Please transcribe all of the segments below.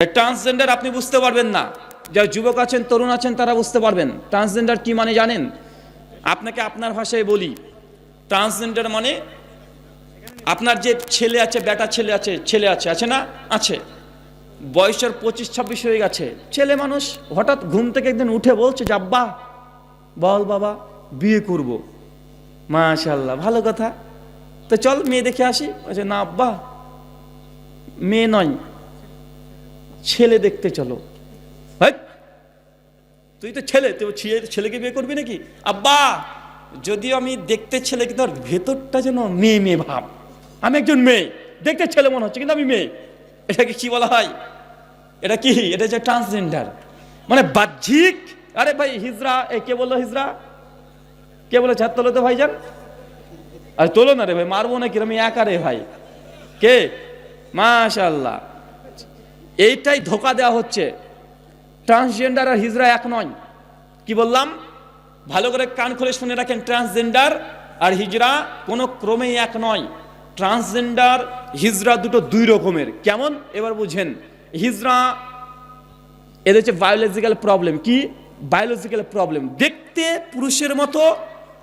Transgender আপনি বুঝতে পারবেন না। যারা যুবক আছেন, তরুণ আছেন, তারা বুঝতে পারবেন। ট্রান্সজেন্ডার কি মানে জানেন? আপনাকে আপনার ভাষায় বলি। ট্রান্সজেন্ডার মানে আপনার যে ছেলে আছে, বেটা ছেলে আছে ছেলে আছে আছে না? আছে। বয়সের পঁচিশ, ছাব্বিশ হয়ে গেছে। ছেলে মানুষ হঠাৎ ঘুম থেকে একদিন উঠে বলছে যে, আব্বা, বল বাবা, বিয়ে করব। মাশাল্লাহ ভালো কথা। তো চল, মেয়ে দেখে আসি। না, আব্বা, মেয়ে নয়। ছেলে দেখতে চলো! তুই তো ছেলে, তুই ছেলে- ছেলেকে বিয়ে করবি নাকি? আব্বা, যদিও আমি দেখতে ছেলে, কিন্তু ভেতরটা যেন মেয়ে মেয়ে ভাব। আমি একজন মেয়ে, দেখতে ছেলে মনে হচ্ছে, কিন্তু আমি মেয়ে। এটাকে কি বলা হয়? এটা কি? এটা হচ্ছে ট্রান্সজেন্ডার মানে বাহ্যিক, আরে ভাই, হিজরা, এ কে বলল হিজরা? কে বলে ছাত্র তো ভাইজান। আর তোলো না রে ভাই, মারবো না কিরম একা রে ভাই। কে? মাশাল্লাহ এইটাই ধোকা দেওয়া হচ্ছে। ট্রান্সজেন্ডার আর হিজরা এক নয়। কি বললাম? ভালো করে কান খুলে শুনে রাখেন ট্রান্সজেন্ডার আর হিজরা কোনো ক্রমেই এক নয়। ট্রান্সজেন্ডার হিজরা দুটো দুই রকমের। কেমন? এবার বুঝেন। হিজরা, এদের হচ্ছে বায়োলজিক্যাল প্রবলেম কি? বায়োলজিক্যাল প্রবলেম দেখতে পুরুষের মতো,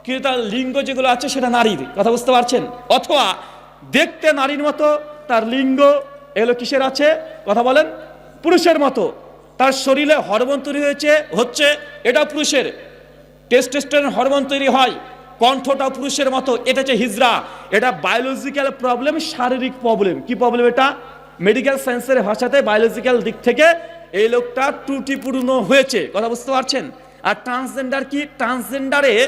কিন্তু তার লিঙ্গ যেগুলো আছে সেটা নারীর। কথা বুঝতে পারছেন? অথবা দেখতে নারীর মতো, তার লিঙ্গ এগুলো কিসের আছে? কথা বলেন। পুরুষের মতো। তার শরীরে হরমোন তৈরি হয়েছে, হচ্ছে এটা পুরুষের। টেস্টেস্টোরেন হরমোন তৈরি হয়, কণ্ঠটা পুরুষের মতো। এটা হচ্ছে হিজরা এটা বায়োলজিক্যাল প্রবলেম শারীরিক প্রবলেম কি প্রবলেম এটা? মেডিকেল সায়েন্সের ভাষাতে বায়োলজিক্যাল দিক থেকে এই লোকটা ত্রুটিপূর্ণ হয়েছে। কথা বুঝতে পারছেন? আর ট্রান্সজেন্ডার কি? ট্রান্সজেন্ডারে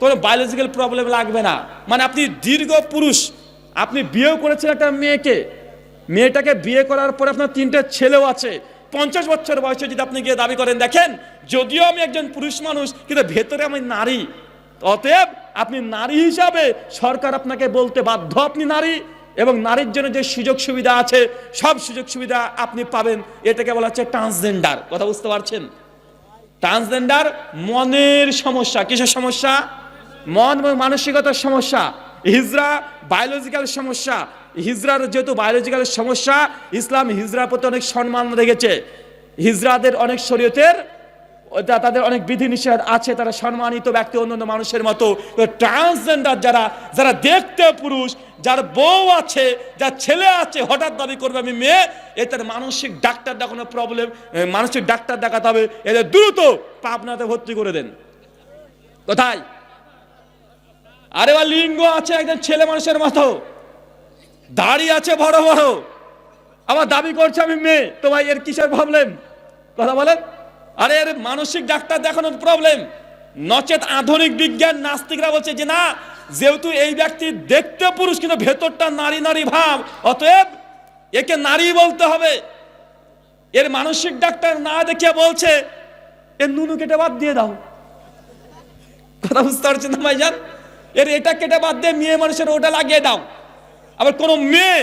কোনো বায়োলজিক্যাল প্রবলেম লাগবে না। মানে আপনি দীর্ঘ পুরুষ। আপনি বিয়েও করেছেন একটা মেয়েকে। মেয়েটাকে বিয়ে করার পরে আপনার তিনটে ছেলেও আছে। পঞ্চাশ বছর বয়সে যদি আপনি গিয়ে দাবি করেন, দেখেন, যদিও আমি একজন পুরুষ মানুষ, কিন্তু ভেতরে আমি নারী। অতএব আপনি নারী হিসাবে সরকার আপনাকে বলতে বাধ্য আপনি নারী, এবং নারীর জন্য যে সুযোগ সুবিধা আছে, সব সুযোগ সুবিধা আপনি পাবেন। এটাকে বলা হচ্ছে ট্রান্সজেন্ডার কথা বুঝতে পারছেন? ট্রান্সজেন্ডার মনের সমস্যা। কিসের সমস্যা? মন এবং মানসিকতার সমস্যা। হিজরা বায়োলজিক্যাল সমস্যা। হিজরার যেহেতু বায়োলজিক্যাল সমস্যা, ইসলাম হিজরার প্রতি অনেক সম্মান রেখেছে। হিজরাদের অনেক শরীয়তের তাদের অনেক বিধিনিষেধ আছে, তারা সম্মানিত ব্যক্তি অন্যান্য মানুষের মতো। ট্রান্সজেন্ডার যারা যারা দেখতে পুরুষ, যার বউ আছে, যার ছেলে আছে, হঠাৎ দাবি করবে আমি মেয়ে, এ তার মানসিক ডাক্তার দেখানো প্রবলেম মানসিক ডাক্তার দেখাতে হবে। এদের দ্রুত পাবনাতে ভর্তি করে দেন। কোথায়? আরে বা লিঙ্গ আছে একজন ছেলে মানুষের মতো। দাড়ি আছে বড় বড়। আবার দাবি করছে আমি মেয়ে। তো ভাই, এর কিসের প্রবলেম কথা বলেন আরে এর মানসিক ডাক্তার দেখানোর প্রবলেম নচেত আধুনিক বিজ্ঞান নাস্তিকরা বলছে যে না, যেহেতু এই ব্যক্তি দেখতে পুরুষ, কিন্তু ভেতরটা নারী নারী ভাব। অতএব একে নারী বলতে হবে। এর মানসিক ডাক্তার না দেখিয়ে বলছে, এর নুনু কেটে বাদ দিয়ে দাও। কথা বুঝতে পারছেন না ভাইজান? এর এটা কেটে বাদ দিয়ে মেয়ে মানুষের ওটা লাগিয়ে দাও আবার কোনো মেয়ে,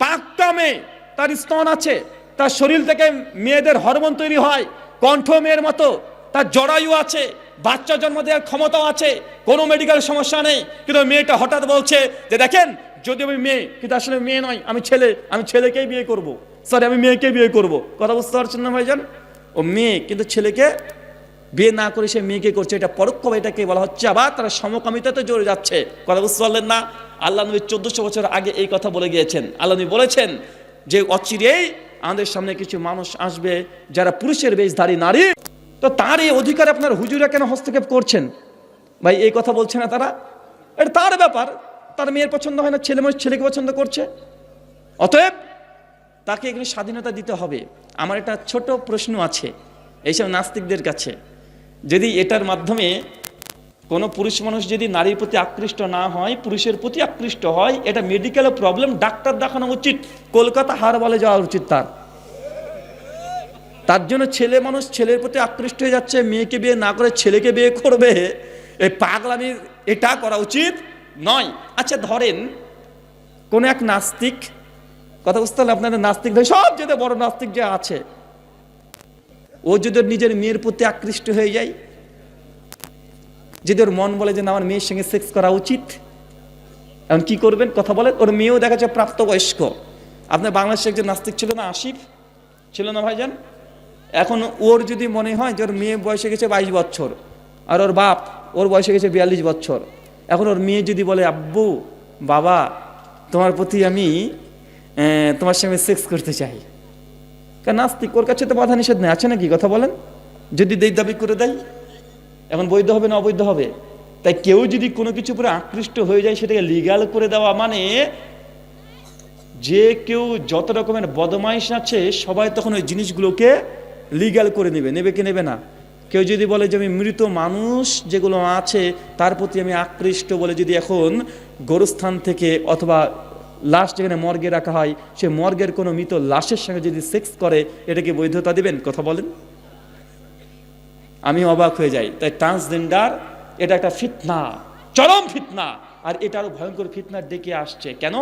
পাক্কা মেয়ে, তার স্তন আছে, তার শরীর থেকে মেয়েদের হরমোন তৈরি হয়, কণ্ঠ মেয়ের মতো, তার জরায়ু আছে, বাচ্চা জন্ম দেওয়ার ক্ষমতাও আছে, কোনো মেডিকেল সমস্যা নেই কিন্তু মেয়েটা হঠাৎ বলছে যে, দেখেন, যদি আমি মেয়ে, কিন্তু আসলে মেয়ে নয়, আমি ছেলে, আমি ছেলেকেই বিয়ে করব। সরি আমি মেয়েকে বিয়ে করব। কথা বুঝতে পারছেন না ভাইজান ও মেয়ে, কিন্তু ছেলেকে বিয়ে না করে সে মেয়েকে করছে, এটা পরোক্ষভাবে এটাকে বলা হচ্ছে আবার তারা সমকামিতাতে জড়ে যাচ্ছে। কথা বুঝতে পারলেন না? আল্লাহ নবী চোদ্দশো বছর আগে এই কথা বলে গিয়েছেন। আল্লাহ নবী বলেছেন যে, অচিরেই আমাদের সামনে কিছু মানুষ আসবে যারা পুরুষের বেশধারী নারী। তো তার এই অধিকার আপনার হুজুরা কেন হস্তক্ষেপ করছেন? ভাই, এই কথা বলছে না তারা? এটা তার ব্যাপার। তার মেয়ের পছন্দ হয় না, ছেলে মানুষ ছেলেকে পছন্দ করছে। অতএব তাকে এখানে স্বাধীনতা দিতে হবে। আমার একটা ছোট প্রশ্ন আছে, এইসব নাস্তিকদের কাছে। যদি এটার মাধ্যমে কোনো পুরুষ মানুষ যদি নারীর প্রতি আকৃষ্ট না হয়, পুরুষের প্রতি আকৃষ্ট হয়, এটা মেডিকেল প্রবলেম ডাক্তার দেখানো উচিত। কলকাতা হার বলে যাওয়া উচিত তার। তার জন্য ছেলে মানুষ ছেলের প্রতি আকৃষ্ট হয়ে যাচ্ছে, মেয়েকে বিয়ে না করে ছেলেকে বিয়ে করবে, এই পাগলামি, এটা করা উচিত নয়। আচ্ছা ধরেন কোন এক নাস্তিক, কথা বুঝতে পারলে আপনাদের নাস্তিক সব যেতে বড় নাস্তিক যে আছে ও যদি নিজের মেয়ের প্রতি আকৃষ্ট হয়ে যায়, যদি ওর মন বলে যে না, আমার মেয়ের সঙ্গে সেক্স করা উচিত, এখন কি করবেন? কথা বলেন। ওর মেয়েও দেখা যাচ্ছে প্রাপ্তবয়স্ক। আপনার বাংলাদেশে একজন নাস্তিক ছিল না, আসিফ? ছিল না ভাইজান? এখন ওর যদি মনে হয় যে ওর মেয়ে বয়সে গেছে বাইশ বছর, আর ওর বাপ ওর বয়সে গেছে বিয়াল্লিশ বছর, এখন ওর মেয়ে যদি বলে, আব্বু, বাবা, তোমার প্রতি আমি তোমার সঙ্গে সেক্স করতে চাই। কেন নাস্তিক, ওর কাছে তো বাধা নিষেধ নেই। আছে নাকি কথা বলেন? যদি দেই দাবি করে দেয় এখন বৈধ হবে না অবৈধ হবে? তাই কেউ যদি কোনো কিছু উপরে আকৃষ্ট হয়ে যায়, সেটাকে লিগাল করে দেওয়া মানে যে কেউ যত রকমের বদমাইশ আছে, সবাই তখন ওই জিনিসগুলোকে লিগাল করে নেবে নেবে কি নেবে না? কেউ যদি বলে যে আমি মৃত মানুষ, যেগুলো আছে, তার প্রতি আমি আকৃষ্ট বলে যদি এখন গোরস্থান থেকে অথবা লাশ যেখানে মর্গে রাখা হয়, সে মর্গের কোনো মৃত লাশের সঙ্গে যদি সেক্স করে, এটাকে বৈধতা দিবেন? কথা বলেন। আমি অবাক হয়ে যাই। তাই ট্রান্সজেন্ডার এটা একটা ফিতনা, চরম ফিতনা। আর এটা আরও ভয়ঙ্কর ফিতনার ডেকে আসছে। কেন?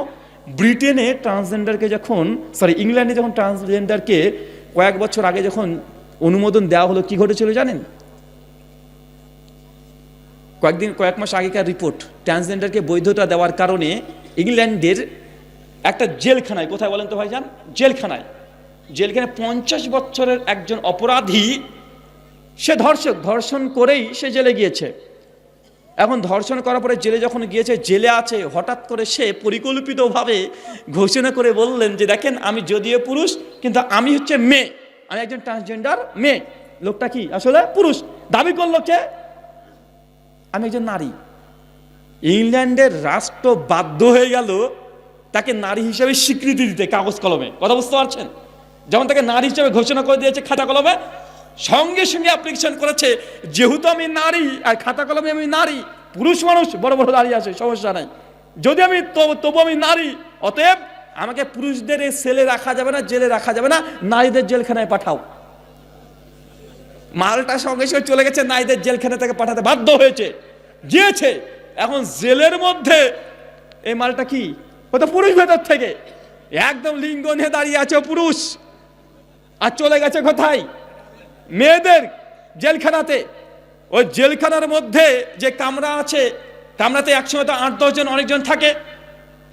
ব্রিটেনে ট্রান্সজেন্ডারকে যখন সরি ইংল্যান্ডে যখন ট্রান্সজেন্ডারকে কয়েক বছর আগে যখন অনুমোদন দেওয়া হলো, কি ঘটেছিল জানেন? কয়েকদিন, কয়েক মাস আগেকার রিপোর্ট ট্রান্সজেন্ডারকে বৈধতা দেওয়ার কারণে ইংল্যান্ডের একটা জেলখানায়, কোথায় বলেন তো ভাইজান? জেলখানায়। জেলখানায় পঞ্চাশ বছরের একজন অপরাধী, সে ধর্ষক, ধর্ষণ করেই সে জেলে গিয়েছে। এখন ধর্ষণ করার পরে জেলে যখন গিয়েছে, জেলে আছে, হঠাৎ করে সে পরিকল্পিতভাবে ঘোষণা করে বললেন যে, দেখেন, আমি যদিও পুরুষ, কিন্তু আমি হচ্ছে মেয়ে। আমি একজন ট্রান্সজেন্ডার মেয়ে। লোকটা কি? আসলে পুরুষ। দাবি করল কে? আমি একজন নারী। ইংল্যান্ডের রাষ্ট্র বাধ্য হয়ে গেল তাকে নারী হিসেবে স্বীকৃতি দিতে কাগজ কলমে। কথা বুঝতে পারছেন? যেমন তাকে নারী হিসেবে ঘোষণা করে দিয়েছে খাতা কলমে, সঙ্গে সঙ্গে অ্যাপ্লিকেশন করেছে, যেহেতু আমি নারী আর খাতা কলমে আমি নারী, পুরুষ মানুষ বড় বড় দাঁড়িয়ে আছে, সমস্যা নাই। যদি আমি তবু আমি নারী, অতএব আমাকে পুরুষদের সেলে রাখা যাবে না, জেলে রাখা যাবে না, নারীদের জেলখানায় পাঠাও। মালটা সঙ্গে সঙ্গে চলে গেছে, নারীদের জেলখানা থেকে পাঠাতে বাধ্য হয়েছে। গিয়েছে। এখন জেলের মধ্যে এই মালটা কি? ও তো পুরুষ ভেতর থেকে। একদম লিঙ্গ নিয়ে দাঁড়িয়ে আছে পুরুষ। আর চলে গেছে কোথায়? মেয়েদের জেলখানাতে। ওই জেলখানার মধ্যে যে কামরা আছে, কামরাতে একসময় তো আট দশজন অনেকজন থাকে।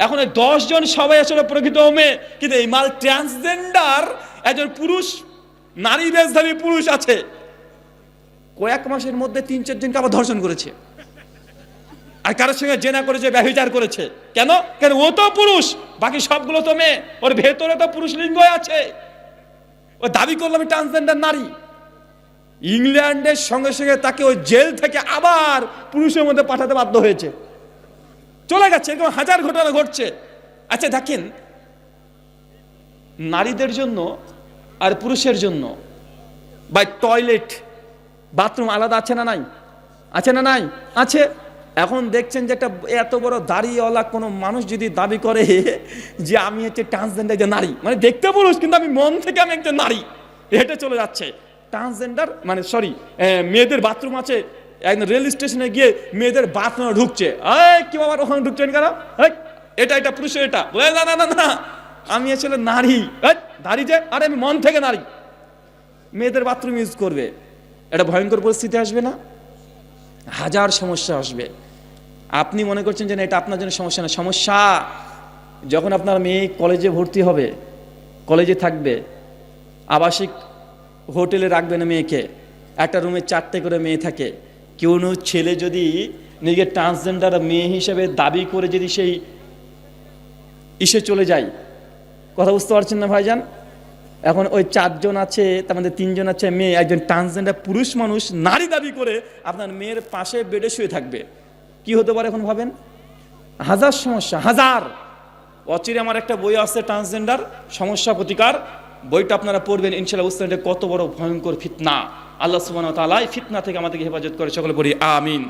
এখন ওই দশজন সবাই আসলে প্রকৃত মেয়ে কিন্তু এই মাল ট্রান্সজেন্ডার একজন পুরুষ, নারী বেশধারী পুরুষ আছে। কয়েক মাসের মধ্যে তিন চারজনকে আবার ধর্ষণ করেছে। আর কারোর সঙ্গে জেনা করেছে ব্যভিচার করেছে। কেন? কেন? ও তো পুরুষ, বাকি সবগুলো তো মেয়ে। ওর ভেতরে তো পুরুষ লিঙ্গ আছে। ও দাবি করল, আমি ট্রান্সজেন্ডার নারী। ইংল্যান্ডের সঙ্গে সঙ্গে তাকে ওই জেল থেকে আবার পুরুষের মধ্যে পাঠাতে বাধ্য হয়েছে। চলে গেছে, এরকম হাজার ঘটনা ঘটছে। আচ্ছা দেখেন, নারীদের জন্য আর পুরুষের জন্য বা টয়লেট বাথরুম আলাদা আছে না নাই? আছে না নাই? আছে। এখন দেখছেন যে একটা এত বড় দাড়িওয়ালা কোনো মানুষ যদি দাবি করে যে আমি হচ্ছে ট্রান্সজেন্ডার যে নারী মানে দেখতে পুরুষ কিন্তু আমি মন থেকে আমি একজন নারী, হেঁটে চলে যাচ্ছে। ট্রান্সজেন্ডার মানে সরি মেয়েদের বাথরুম আছে, একদম রেল স্টেশনে গিয়ে মেয়েদের বাথরুমে ঢুকছে। এই, কি বাবার ওখানে ঢুকছেন কেন? এটা এটা পুরুষের এটা। না না না না আমি আসলে নারী। নারী যে, আরে আমি মন থেকে নারী। মেয়েদের বাথরুম ইউজ করবে। এটা ভয়ঙ্কর পরিস্থিতি আসবে না? হাজার সমস্যা আসবে। আপনি মনে করছেন যে না, এটা আপনার জন্য সমস্যা না। সমস্যা যখন আপনার মেয়ে কলেজে ভর্তি হবে, কলেজে থাকবে, আবাসিক হোটেলে রাখবেন মেয়েকে, একটা রুমে চারটে করে মেয়ে থাকে কেউ ছেলে যদি নিজের ট্রান্সজেন্ডার মেয়ে হিসেবে দাবি করে যদি সেই ইসে চলে যায়, কথা বুঝতে পারছেন না ভাইজান? এখন ওই চারজন আছে, তার মধ্যে তিনজন আছে মেয়ে, একজন ট্রান্সজেন্ডার পুরুষ মানুষ, নারী দাবি করে আপনার মেয়ের পাশে বেডে শুয়ে থাকবে। কি হতে পারে এখন ভাবেন? হাজার সমস্যা, হাজার। অচিরে আমার একটা বই আছে ট্রান্সজেন্ডার সমস্যা প্রতিকার। বইটা আপনারা পড়বেন ইনশাল্লাহ পারবেন এটা কত বড় ভয়ঙ্কর ফিতনা। আল্লাহ তালা ফিতনা থেকে আমাদেরকে হেফাজত করে, সকলে পড়ি, আমিন।